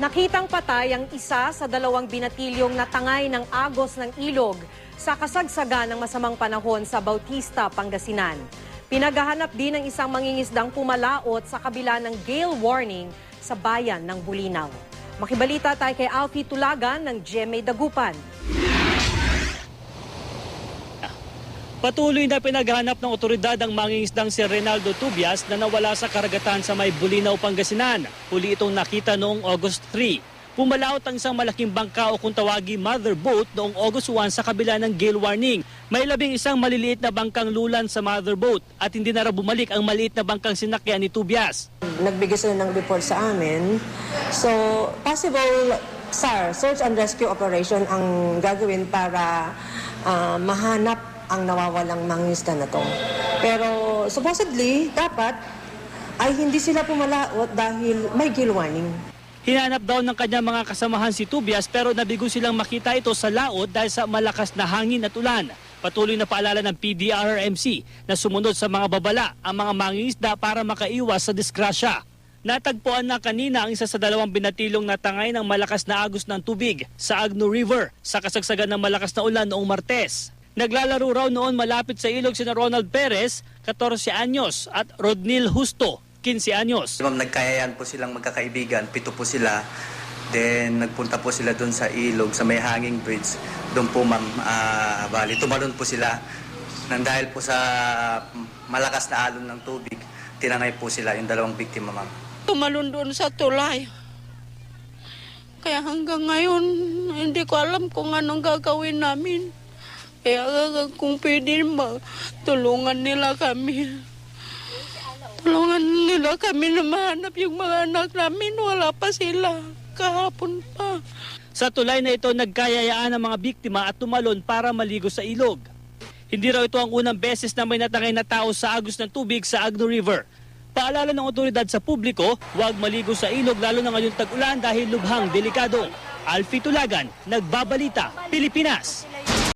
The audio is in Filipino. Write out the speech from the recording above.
Nakitang patay ang isa sa dalawang binatilyong natangay ng agos ng ilog sa kasagsagan ng masamang panahon sa Bautista, Pangasinan. Pinaghahanap din ng isang mangingisdang pumalaot sa kabila ng gale warning sa bayan ng Bulinaw. Makibalita tayo kay Alfie Tulagan ng GMA Dagupan. Patuloy na pinaghanap ng otoridad ang mangingisdang si Reynaldo Tubias na nawala sa karagatan sa may Bulinaw, Pangasinan. Huli itong nakita noong August 3. Pumalaot ang isang malaking bangka o kung tawagi mother boat noong August 1 sa kabila ng gale warning. May labing isang maliliit na bangkang lulan sa mother boat at hindi na bumalik ang maliit na bangkang sinakyan ni Tubias. nagbigay sila ng report sa amin. So, possible, sir, search and rescue operation ang gagawin para ah, mahanap ang nawawalang mangisda na to. Pero supposedly, dapat ay hindi sila pumalaot dahil may gill warning. Hinanap daw ng kanyang mga kasamahan si Tubias pero nabigo silang makita ito sa laot dahil sa malakas na hangin at ulan. Patuloy na paalala ng PDRRMC na sumunod sa mga babala ang mga mangingisda para makaiwas sa disgrasya. Natagpuan na kanina ang isa sa dalawang binatilong natangay ng malakas na agos ng tubig sa Agno River sa kasagsagan ng malakas na ulan noong Martes. Naglalaro raw noon malapit sa ilog si Ronald Perez, 14 anyos, at Rodnil Justo, 15 anyos. Ma'am, nagkayayan po silang magkakaibigan, pito po sila. Then nagpunta po sila doon sa ilog, sa may hanging bridge. Doon po ma'am, ah, bali, tumalon po sila. Nang dahil po sa malakas na alon ng tubig, tinangay po sila yung dalawang biktima ma'am. tumalon doon sa tulay. Kaya hanggang ngayon, hindi ko alam kung anong gagawin namin. Kaya uh, kung pwede ma, tulungan nila kami. Tulungan nila kami na mahanap yung mga anak namin. Wala pa sila. Kahapon pa. Sa tulay na ito, nagkayayaan ang mga biktima at tumalon para maligo sa ilog. Hindi raw ito ang unang beses na may natangay na tao sa agos ng tubig sa Agno River. Paalala ng otoridad sa publiko, huwag maligo sa ilog lalo na ngayong tag-ulan dahil lubhang delikado. Alfie Tulagan, Nagbabalita, Pilipinas.